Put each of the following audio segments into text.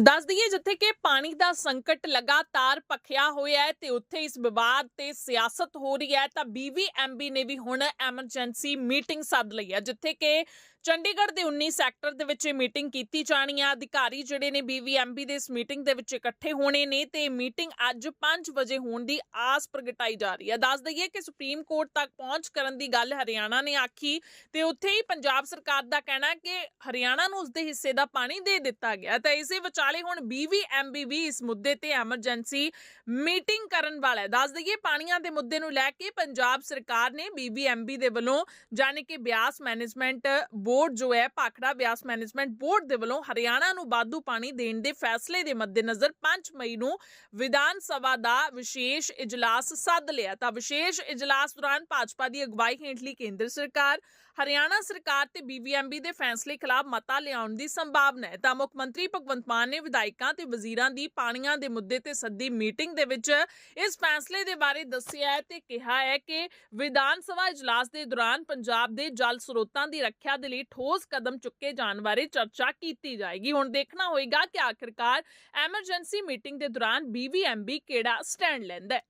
ਦੱਸ ਦਈਏ ਜਿੱਥੇ ਕਿ ਪਾਣੀ ਦਾ ਸੰਕਟ ਲਗਾਤਾਰ ਭਖਿਆ ਹੋਇਆ ਹੈ ਤੇ ਉੱਥੇ ਇਸ ਵਿਵਾਦ ਤੇ ਸਿਆਸਤ ਹੋ ਰਹੀ ਹੈ ਤਾਂ ਬੀਵੀਐਮਬੀ ਨੇ ਵੀ ਹੁਣ ਐਮਰਜੈਂਸੀ ਮੀਟਿੰਗ ਸੱਦ ਲਈ ਹੈ, ਜਿੱਥੇ ਕਿ ਚੰਡੀਗੜ੍ਹ ਦੇ 19 ਸੈਕਟਰ ਦੇ ਵਿੱਚ ਇਹ ਮੀਟਿੰਗ ਕੀਤੀ ਜਾਣੀ ਹੈ। ਅਧਿਕਾਰੀ ਜਿਹੜੇ ਨੇ ਬੀਵੀਐਮਬੀ ਦੇ ਇਸ ਮੀਟਿੰਗ ਦੇ ਵਿੱਚ ਇਕੱਠੇ ਹੋਣੇ ਨੇ ਤੇ ਮੀਟਿੰਗ ਅੱਜ 5 ਵਜੇ ਹੋਣ ਦੀ ਆਸ ਪ੍ਰਗਟਾਈ ਜਾ ਰਹੀ ਹੈ। ਦੱਸ ਦਈਏ ਕਿ ਸੁਪਰੀਮ ਕੋਰਟ ਤੱਕ ਪਹੁੰਚ ਕਰਨ ਦੀ ਗੱਲ ਹਰਿਆਣਾ ਨੇ ਆਖੀ ਤੇ ਉੱਥੇ ਹੀ ਪੰਜਾਬ ਸਰਕਾਰ ਦਾ ਕਹਿਣਾ ਕਿ ਹਰਿਆਣਾ ਨੂੰ ਉਸਦੇ ਹਿੱਸੇ ਦਾ ਪਾਣੀ ਦੇ ਦਿੱਤਾ ਗਿਆ ਤਾਂ ਇਸੇ ਵਿਚਾਲੇ ਹੁਣ ਬੀਵੀਐਮਬੀ ਵੀ ਇਸ ਮੁੱਦੇ ਤੇ ਐਮਰਜੈਂਸੀ ਮੀਟਿੰਗ ਕਰਨ ਵਾਲਾ ਹੈ। ਦੱਸ ਦਈਏ, ਪਾਣੀਆਂ ਦੇ ਮੁੱਦੇ ਨੂੰ ਲੈ ਕੇ ਪੰਜਾਬ ਸਰਕਾਰ ਨੇ ਬੀਬੀਐਮਬੀ ਦੇ ਵੱਲੋਂ ਜਾਣੀ ਕਿ ਬਿਆਸ ਮੈਨੇਜਮੈਂਟ ਬੋਰਡ ਜੋ ਹੈ ਭਾਖੜਾ ਬਿਆਸ ਮੈਨੇਜਮੈਂਟ ਬੋਰਡ ਦੇ ਵੱਲੋਂ ਹਰਿਆਣਾ ਨੂੰ ਵਾਧੂ ਪਾਣੀ ਦੇਣ ਦੇ ਫੈਸਲੇ ਦੇ ਮੱਦੇਨਜ਼ਰ 5 ਮਈ ਨੂੰ ਵਿਧਾਨ ਸਭਾ ਦਾ ਵਿਸ਼ੇਸ਼ ਇਜਲਾਸ ਸੱਦ ਲਿਆ। ਤਾਂ ਵਿਸ਼ੇਸ਼ ਇਜਲਾਸ ਦੌਰਾਨ ਭਾਜਪਾ ਦੀ ਅਗਵਾਈ ਹੇਠਲੀ ਕੇਂਦਰ ਸਰਕਾਰ ਹਰਿਆਣਾ ਸਰਕਾਰ ਤੇ ਬੀਬੀਐਮਬੀ ਦੇ ਫੈਸਲੇ ਖਿਲਾਫ ਮਤਾ ਲਿਆਉਣ ਦੀ ਸੰਭਾਵਨਾ ਹੈ। ਤਾਂ ਮੁੱਖ ਮੰਤਰੀ ਭਗਵੰਤ ਮਾਨ ਨੇ ਵਿਧਾਇਕਾਂ ਤੇ ਵਜ਼ੀਰਾਂ ਦੀ ਪਾਣੀਆਂ ਦੇ ਮੁੱਦੇ ਤੇ ਸੱਦੀ ਮੀਟਿੰਗ ਦੇ ਵਿੱਚ ਇਸ ਫੈਸਲੇ ਦੇ ਬਾਰੇ ਦੱਸਿਆ ਹੈ ਤੇ ਕਿਹਾ ਹੈ ਕਿ ਵਿਧਾਨ ਸਭਾ ਇਜਲਾਸ ਦੇ ਦੌਰਾਨ ਪੰਜਾਬ ਦੇ ਜਲ ਸਰੋਤਾਂ ਦੀ ਰੱਖਿਆ ਦੇ ਲਈ ਠੋਸ ਕਦਮ ਚੁੱਕੇ ਜਾਣ ਬਾਰੇ ਚਰਚਾ ਕੀਤੀ ਜਾਏਗੀ। ਹੁਣ ਦੇਖਣਾ ਹੋਏਗਾ ਕਿ ਆਖਿਰਕਾਰ ਐਮਰਜੈਂਸੀ ਮੀਟਿੰਗ ਦੇ ਦੌਰਾਨ ਬੀਬੀਐਮਬੀ ਕਿਹੜਾ ਸਟੈਂਡ ਲੈਂਦਾ ਹੈ।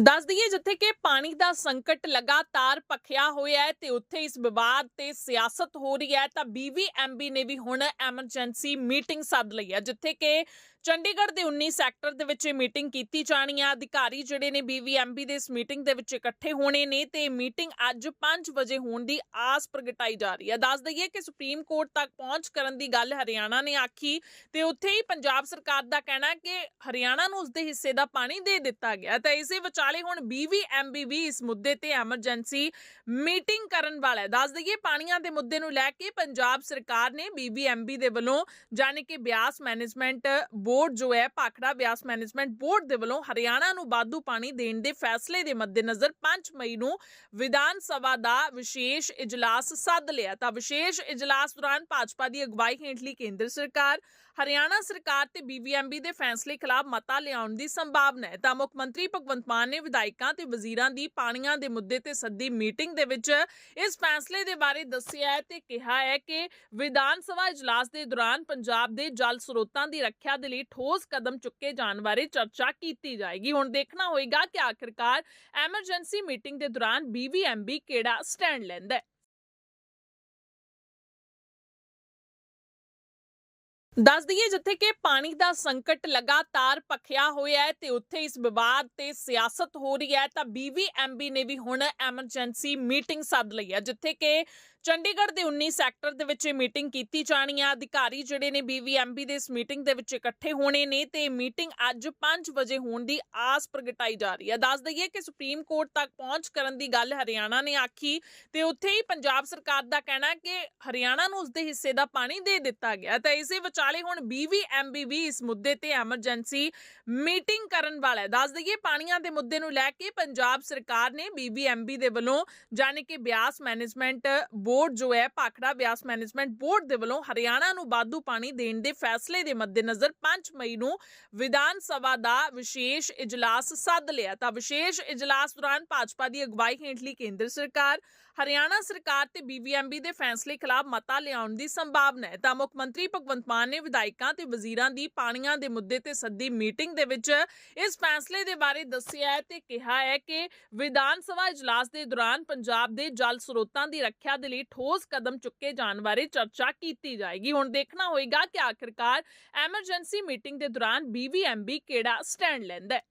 ਦੱਸ ਦਈਏ ਜਿੱਥੇ ਕਿ ਪਾਣੀ ਦਾ ਸੰਕਟ ਲਗਾਤਾਰ ਭਖਿਆ ਹੋਇਆ ਹੈ ਤੇ ਉੱਥੇ ਇਸ ਵਿਵਾਦ ਤੇ ਸਿਆਸਤ ਹੋ ਰਹੀ ਹੈ ਤਾਂ ਬੀਵੀਐਮਬੀ ਨੇ ਵੀ ਹੁਣ ਐਮਰਜੈਂਸੀ ਮੀਟਿੰਗ ਸੱਦ ਲਈ ਹੈ, ਜਿੱਥੇ ਕਿ ਚੰਡੀਗੜ੍ਹ ਦੇ 19 ਸੈਕਟਰ ਦੇ ਵਿੱਚ ਇਹ ਮੀਟਿੰਗ ਕੀਤੀ ਜਾਣੀ ਹੈ ਅਧਿਕਾਰੀ ਜਿਹੜੇ ਨੇ ਬੀਵੀਐਮਬੀ ਦੇ ਇਸ ਮੀਟਿੰਗ ਦੇ ਵਿੱਚ ਇਕੱਠੇ ਹੋਣੇ ਨੇ ਤੇ ਮੀਟਿੰਗ ਅੱਜ 5 ਵਜੇ ਹੋਣ ਦੀ ਆਸ ਪ੍ਰਗਟਾਈ ਜਾ ਰਹੀ ਹੈ ਦੱਸ ਦਈਏ ਕਿ ਸੁਪਰੀਮ ਕੋਰਟ ਤੱਕ ਪਹੁੰਚ ਕਰਨ ਦੀ ਗੱਲ ਹਰਿਆਣਾ ਨੇ ਆਖੀ ਤੇ ਉੱਥੇ ਹੀ ਪੰਜਾਬ ਸਰਕਾਰ ਦਾ ਕਹਿਣਾ ਕਿ ਹਰਿਆਣਾ ਨੂੰ ਉਸਦੇ ਹਿੱਸੇ ਦਾ ਪਾਣੀ ਦੇ ਦਿੱਤਾ ਗਿਆ। ਤਾਂ ਇਸੇ ਵਿਚਾਲੇ ਹੁਣ ਬੀਵੀਐਮਬੀ ਵੀ ਇਸ ਮੁੱਦੇ ਤੇ ਐਮਰਜੈਂਸੀ ਮੀਟਿੰਗ ਕਰਨ ਵਾਲਾ ਹੈ। ਦੱਸ ਦਈਏ ਪਾਣੀਆਂ ਦੇ ਮੁੱਦੇ ਨੂੰ ਲੈ ਕੇ ਪੰਜਾਬ ਸਰਕਾਰ ਨੇ ਬੀਬੀਐਮਬੀ ਦੇ ਵੱਲੋਂ ਜਾਣੀ ਕਿ ਬਿਆਸ ਮੈਨੇਜਮੈਂਟ ਬੋਰਡ ਜੋ ਹੈ ਭਾਖੜਾ ਬਿਆਸ ਮੈਨੇਜਮੈਂਟ ਬੋਰਡ ਦੇ ਵੱਲੋਂ ਹਰਿਆਣਾ ਨੂੰ ਵਾਧੂ ਪਾਣੀ ਦੇਣ ਦੇ ਫੈਸਲੇ ਦੇ ਮੱਦੇਨਜ਼ਰ 5 ਮਈ ਨੂੰ ਵਿਧਾਨ ਸਭਾ ਦਾ ਵਿਸ਼ੇਸ਼ ਇਜਲਾਸ ਸੱਦ ਲਿਆ। ਤਾਂ ਵਿਸ਼ੇਸ਼ ਇਜਲਾਸ ਦੌਰਾਨ ਭਾਜਪਾ ਦੀ ਅਗਵਾਈ ਹੇਠਲੀ ਕੇਂਦਰ ਸਰਕਾਰ ਹਰਿਆਣਾ ਸਰਕਾਰ ਤੇ ਬੀਬੀਐਮਬੀ ਦੇ ਫੈਸਲੇ ਖਿਲਾਫ ਮਤਾ ਲਿਆਉਣ ਦੀ ਸੰਭਾਵਨਾ ਹੈ। ਤਾਂ ਮੁੱਖ ਮੰਤਰੀ ਭਗਵੰਤ ਮਾਨ ਨੇ ਵਿਧਾਇਕਾਂ ਤੇ ਵਜ਼ੀਰਾਂ ਦੀ ਪਾਣੀਆਂ ਦੇ ਮੁੱਦੇ ਤੇ ਸੱਦੀ ਮੀਟਿੰਗ ਦੇ ਵਿੱਚ ਇਸ ਫੈਸਲੇ ਦੇ ਬਾਰੇ ਦੱਸਿਆ ਹੈ ਤੇ ਕਿਹਾ ਹੈ ਕਿ ਵਿਧਾਨ ਸਭਾ ਇਜਲਾਸ ਦੇ ਦੌਰਾਨ ਪੰਜਾਬ ਦੇ ਜਲ ਸਰੋਤਾਂ ਦੀ ਰੱਖਿਆ ਦੇ ਲਈ ਠੋਸ ਕਦਮ ਚੁੱਕੇ ਜਾਣ ਬਾਰੇ ਚਰਚਾ ਕੀਤੀ ਜਾਏਗੀ। ਹੁਣ ਦੇਖਣਾ ਹੋਏਗਾ ਕਿ ਆਖਿਰਕਾਰ ਐਮਰਜੈਂਸੀ ਮੀਟਿੰਗ ਦੇ ਦੌਰਾਨ ਬੀਬੀਐਮਬੀ ਕਿਹੜਾ ਸਟੈਂਡ ਲੈਂਦਾ ਹੈ। ਦੱਸ ਦਈਏ ਜਿੱਥੇ ਕਿ ਪਾਣੀ ਦਾ ਸੰਕਟ ਲਗਾਤਾਰ ਭਖਿਆ ਹੋਇਆ ਹੈ ਤੇ ਉੱਥੇ ਇਸ ਵਿਵਾਦ ਤੇ ਸਿਆਸਤ ਹੋ ਰਹੀ ਹੈ ਤਾਂ ਬੀਵੀਐਮਬੀ ਨੇ ਵੀ ਹੁਣ ਐਮਰਜੈਂਸੀ ਮੀਟਿੰਗ ਸੱਦ ਲਈ ਹੈ, ਜਿੱਥੇ ਕਿ ਚੰਡੀਗੜ੍ਹ ਦੇ 19 ਸੈਕਟਰ ਦੇ ਵਿੱਚ ਇਹ ਮੀਟਿੰਗ ਕੀਤੀ ਜਾਣੀ ਹੈ ਅਧਿਕਾਰੀ ਜਿਹੜੇ ਨੇ ਬੀਵੀਐਮਬੀ ਦੇ ਇਸ ਮੀਟਿੰਗ ਦੇ ਵਿੱਚ ਇਕੱਠੇ ਹੋਣੇ ਨੇ ਤੇ ਮੀਟਿੰਗ ਅੱਜ 5 ਵਜੇ ਹੋਣ ਦੀ ਆਸ ਪ੍ਰਗਟਾਈ ਜਾ ਰਹੀ ਹੈ ਦੱਸ ਦਈਏ ਕਿ ਸੁਪਰੀਮ ਕੋਰਟ ਤੱਕ ਪਹੁੰਚ ਕਰਨ ਦੀ ਗੱਲ ਹਰਿਆਣਾ ਨੇ ਆਖੀ ਤੇ ਉੱਥੇ ਹੀ ਪੰਜਾਬ ਸਰਕਾਰ ਦਾ ਕਹਿਣਾ ਕਿ ਹਰਿਆਣਾ ਨੂੰ ਉਸਦੇ ਹਿੱਸੇ ਦਾ ਪਾਣੀ ਦੇ ਦਿੱਤਾ ਗਿਆ। ਤਾਂ ਇਸੇ ਵਿਚਾਲੇ ਹੁਣ ਬੀਵੀਐਮਬੀ ਵੀ ਇਸ ਮੁੱਦੇ ਤੇ ਐਮਰਜੈਂਸੀ ਮੀਟਿੰਗ ਕਰਨ ਵਾਲਾ ਹੈ। ਦੱਸ ਦਈਏ ਪਾਣੀਆਂ ਦੇ ਮੁੱਦੇ ਨੂੰ ਲੈ ਕੇ ਪੰਜਾਬ ਸਰਕਾਰ ਨੇ ਬੀਬੀਐਮਬੀ ਦੇ ਵੱਲੋਂ ਜਾਣੀ ਕਿ ਬਿਆਸ ਮੈਨੇਜਮੈਂਟ ਬੋਰਡ ਜੋ ਹੈ ਭਾਖੜਾ ਬਿਆਸ ਮੈਨੇਜਮੈਂਟ ਬੋਰਡ ਦੇ ਵੱਲੋਂ ਹਰਿਆਣਾ ਨੂੰ ਵਾਧੂ ਪਾਣੀ ਦੇਣ ਦੇ ਫੈਸਲੇ ਦੇ ਮੱਦੇਨਜ਼ਰ 5 ਮਈ ਨੂੰ ਵਿਧਾਨ ਸਭਾ ਦਾ ਵਿਸ਼ੇਸ਼ ਇਜਲਾਸ ਸੱਦ ਲਿਆ। ਤਾਂ ਵਿਸ਼ੇਸ਼ ਇਜਲਾਸ ਦੌਰਾਨ ਭਾਜਪਾ ਦੀ ਅਗਵਾਈ ਹੇਠਲੀ ਕੇਂਦਰ ਸਰਕਾਰ ਹਰਿਆਣਾ ਸਰਕਾਰ ਤੇ ਬੀਬੀਐਮਬੀ ਦੇ ਫੈਸਲੇ ਖਿਲਾਫ ਮਤਾ ਲਿਆਉਣ ਦੀ ਸੰਭਾਵਨਾ ਹੈ। ਤਾਂ ਮੁੱਖ ਮੰਤਰੀ ਭਗਵੰਤ ਮਾਨ ਨੇ ਵਿਧਾਇਕਾਂ ਤੇ ਵਜ਼ੀਰਾਂ ਦੀ ਪਾਣੀਆਂ ਦੇ ਮੁੱਦੇ ਤੇ ਸੱਦੀ ਮੀਟਿੰਗ ਦੇ ਵਿੱਚ ਇਸ ਫੈਸਲੇ ਦੇ ਬਾਰੇ ਦੱਸਿਆ ਹੈ ਤੇ ਕਿਹਾ ਹੈ ਕਿ ਵਿਧਾਨ ਸਭਾ ਇਜਲਾਸ ਦੇ ਦੌਰਾਨ ਪੰਜਾਬ ਦੇ ਜਲ ਸਰੋਤਾਂ ਦੀ ਰੱਖਿਆ ਦੇ ਲਈ ਠੋਸ ਕਦਮ ਚੁੱਕੇ ਜਾਣ ਬਾਰੇ ਚਰਚਾ ਕੀਤੀ ਜਾਏਗੀ। ਹੁਣ ਦੇਖਣਾ ਹੋਏਗਾ ਕਿ ਆਖਿਰਕਾਰ ਐਮਰਜੈਂਸੀ ਮੀਟਿੰਗ ਦੇ ਦੌਰਾਨ ਬੀਵੀਐਮਬੀ ਕਿਹੜਾ ਸਟੈਂਡ ਲੈਂਦਾ ਹੈ।